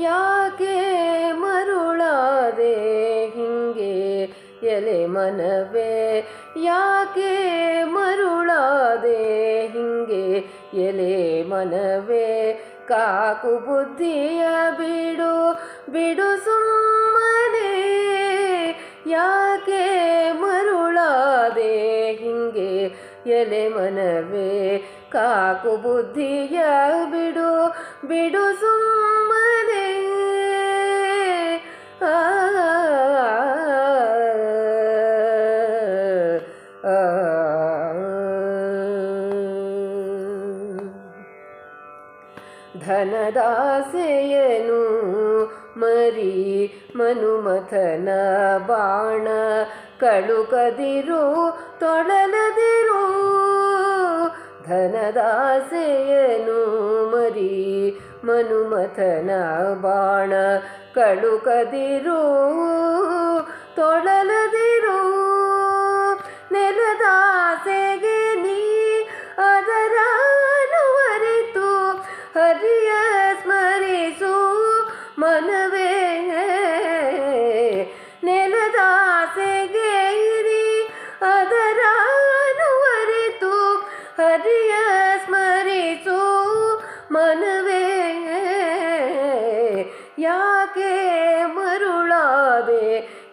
ಯಾಕೆ ಮರುಳಾದೆ ಹಿಂಗೆ ಎಲೆ ಮನವೇ? ಯಾಕೆ ಮರುಳಾದೆ ಹಿಂಗೆ ಎಲೆ ಮನವೇ? ಕಾಕು ಬುದ್ಧಿಯ ಬಿಡು ಬಿಡು ಸುಮ್ಮನೆ. ಯಾಕೆ ಮರುಳಾದೆ ಹಿಂಗೆ ಎಲೆ ಮನವೇ? ಕಾಕು ಬುದ್ಧಿಯ ಬಿಡು ಬಿಡು ಸುಮ್ಮನೆ. ಧನದಾಸೆಯನು? ಮರಿ ಮನುಮಥನ ಬಾಣ ಕಳುಕದಿರು ತೊಳಲದಿರು. ಧನದಾಸೆಯನು? ಮರಿ ಮನುಮಥನ ಬಾಣ ಕಳುಕದಿರು ತೊಳಲದಿರು.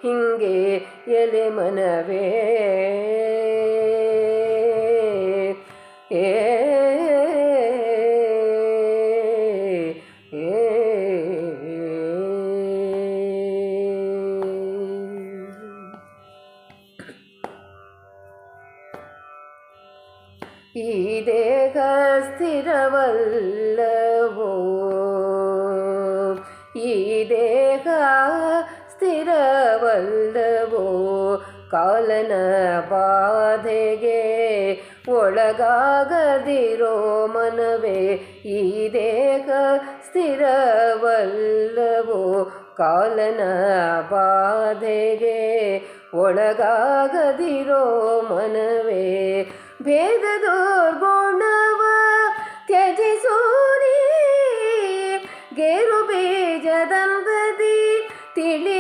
ಹಿಂಗೆ ಎಲೆ ಮನವೇ ಏ ಈ ದೇಹ ಸ್ಥಿರವಲ್ಲವೋ ಈ ದೇಹ ಸ್ಥಿರವಲ್ಲವೋ ಕಾಲನ ಬಾಧೆಗೆ ಒಳಗಾಗದಿರೋ ಮನವೇ, ಈ ದೇಹ ಸ್ಥಿರವಲ್ಲವೋ? ಕಾಲನ ಬಾಧೆಗೆ ಒಳಗಾಗದಿರೋ ಮನವೇ, ಭೇದ ದುರ್ಗುಣವ ತ್ಯಜಿಸೋರಿ ಗೇರು ಬೀಜದಂಬದಿ ತಿಳಿಯೋ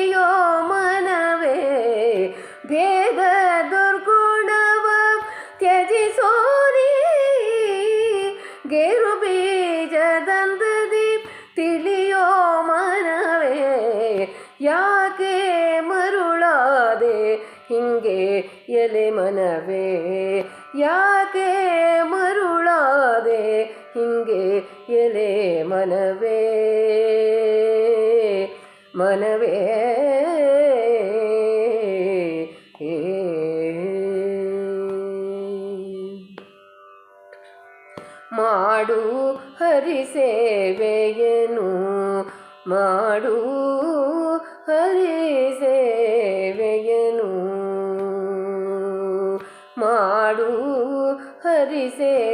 ಗೇರು ಬೀಜದಂದದಿ ತಿಳಿಯೋ ಮನವೇ ಯಾಕೆ ಮರುಳಾದೆ ಹಿಂಗೆ ಎಲೆ ಮನವೇ ಯಾಕೆ ಮರುಳಾದೆ ಹಿಂಗೆ ಎಲೆ ಮನವೇ ಮನವೇ ಮಾಡು ಹರಿಸೇವೆಯನು ಮಾಡು ಹರಿಸೇವೆಯನು ಮಾಡು ಹರಿಸೇವೆಯನು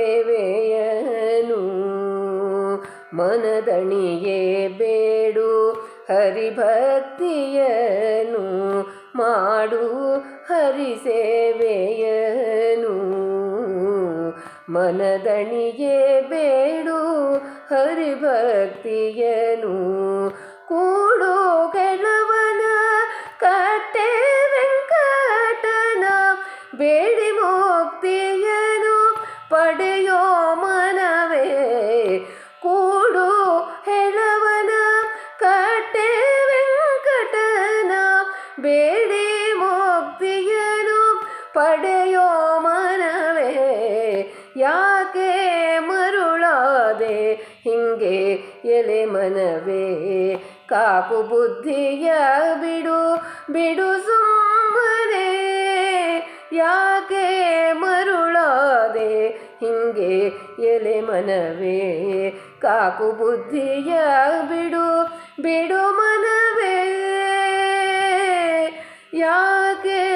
ಮನದಣಿಯೇ ಬೇಡು ಹರಿಭಕ್ತಿಯನು ಮಾಡು ಹರಿಸೇವೆಯನು ಮನದಣಿಗೆ ಬೇಡು ಹರಿಭಕ್ತಿಯನು. ಕೂಡು ಕೆಲವನ ಕಟ್ಟೆ ವೆಂಕಟನ, ಬೇಡಿ ಮುಕ್ತಿಯನು ಪಡೆಯೋ ಮನವೇ. ಕೂಡು ಹೆಳವನ ಕಟ್ಟೆ ವೆಂಕಟನ, ಬೇಡಿ ಮುಕ್ತಿಯನು ಪಡೆಯೋ ಎಲೆ ಮನವೇ ಕಾಕು ಬುದ್ಧಿಯ ಬಿಡು ಬಿಡು ಸುಮ್ಮನೆ. ಯಾಕೆ ಮರುಳಾದೆ? ಹಿಂಗೆ ಎಲೆ ಮನವೇ ಕಾಕು ಬುದ್ಧಿಯ ಬಿಡು ಬಿಡು ಮನವೇ. ಯಾಕೆ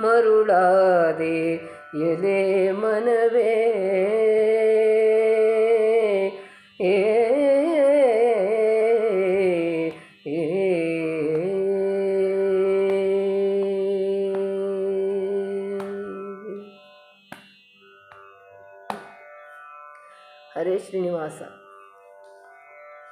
ಮರುಳಾದೆ ಎಲೆ ಮನವೇ? ಹರೇ ಶ್ರೀನಿವಾಸ